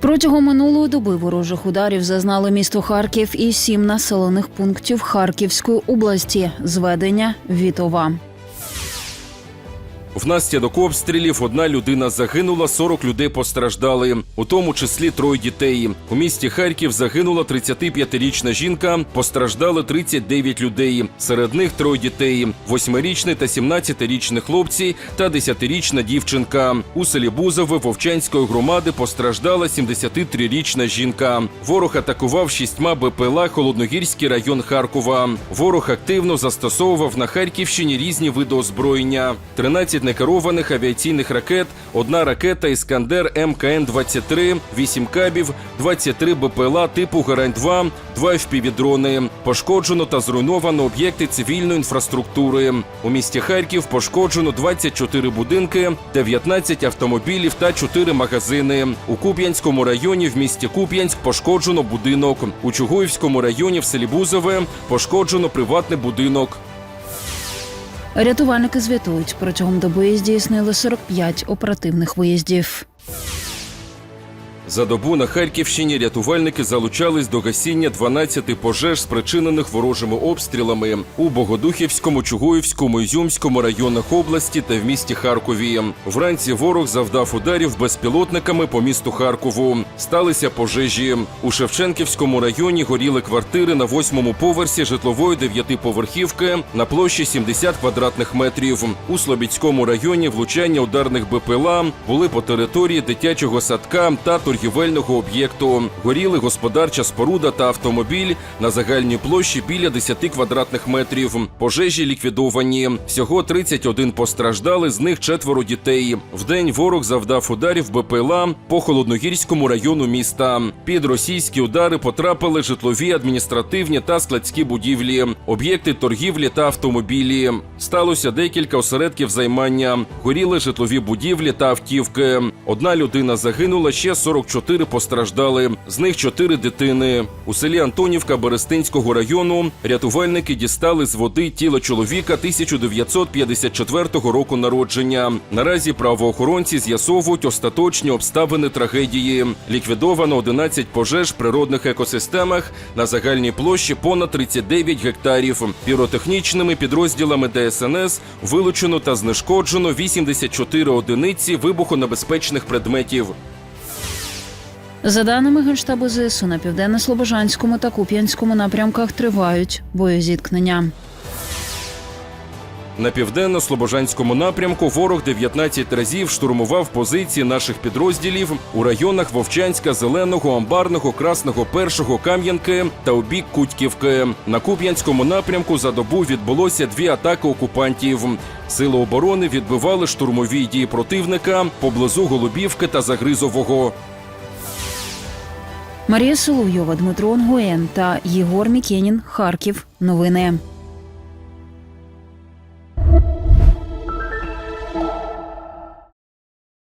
Протягом минулої доби ворожих ударів зазнали місто Харків і сім населених пунктів Харківської області. Зведення Вітова. Внаслідок обстрілів одна людина загинула, 40 людей постраждали, у тому числі троє дітей. У місті Харків загинула 35-річна жінка, постраждали 39 людей. Серед них троє дітей: 8-річний та 17-річний хлопці та 10-річна дівчинка. У селі Бузове Вовчанської громади постраждала 73-річна жінка. Ворог атакував шістьма БПЛА Холодногірський район Харкова. Ворог активно застосовував на Харківщині різні види озброєння: 13 некерованих авіаційних ракет, одна ракета Іскандер МКН-23, 8 кабів, 23 БПЛА типу Гарань-2, 2 FPV-дрони. Пошкоджено та зруйновано об'єкти цивільної інфраструктури. У місті Харків пошкоджено 24 будинки, 19 автомобілів та 4 магазини. У Куп'янському районі в місті Куп'янськ пошкоджено будинок. У Чугуївському районі в селі Бузове пошкоджено приватний будинок. Рятувальники звітують протягом доби здійснили 45 оперативних виїздів. За добу на Харківщині рятувальники залучались до гасіння 12 пожеж, спричинених ворожими обстрілами у Богодухівському, Чугуївському, Ізюмському районах області та в місті Харкові. Вранці ворог завдав ударів безпілотниками по місту Харкову. Сталися пожежі. У Шевченківському районі горіли квартири на восьмому поверсі житлової дев'ятиповерхівки на площі 70 квадратних метрів. У Слобідському районі влучання ударних БПЛА були по території дитячого садка та торгівельного об'єкту. Горіли господарча споруда та автомобіль на загальній площі біля 10 квадратних метрів. Пожежі ліквідовані. Всього 31 постраждали, з них четверо дітей. Вдень ворог завдав ударів БПЛА по холодногірському району міста. Під російські удари потрапили житлові, адміністративні та складські будівлі, об'єкти торгівлі та автомобілі. Сталося декілька осередків займання. Горіли житлові будівлі та автівки. Одна людина загинула, ще 44 постраждали. З них 4 дитини. У селі Антонівка Берестинського району рятувальники дістали з води тіло чоловіка 1954 року народження. Наразі правоохоронці з'ясовують остаточні обставини трагедії. Ліквідовано 11 пожеж в природних екосистемах на загальній площі понад 39 гектарів. Піротехнічними підрозділами ДСНС вилучено та знешкоджено 84 одиниці вибухонебезпечних предметів. За даними Генштабу ЗСУ, на південно-слобожанському та Куп'янському напрямках тривають боєзіткнення. На південно-слобожанському напрямку ворог 19 разів штурмував позиції наших підрозділів у районах Вовчанська, Зеленого, Амбарного, Красного, Першого, Кам'янки та у бік Кутьківки. На Куп'янському напрямку за добу відбулося дві атаки окупантів. Сили оборони відбивали штурмові дії противника поблизу Голубівки та Загризового. Марія Соловйова, Дмитро Онгоєн та Єгор Мікенін. Харків. Новини.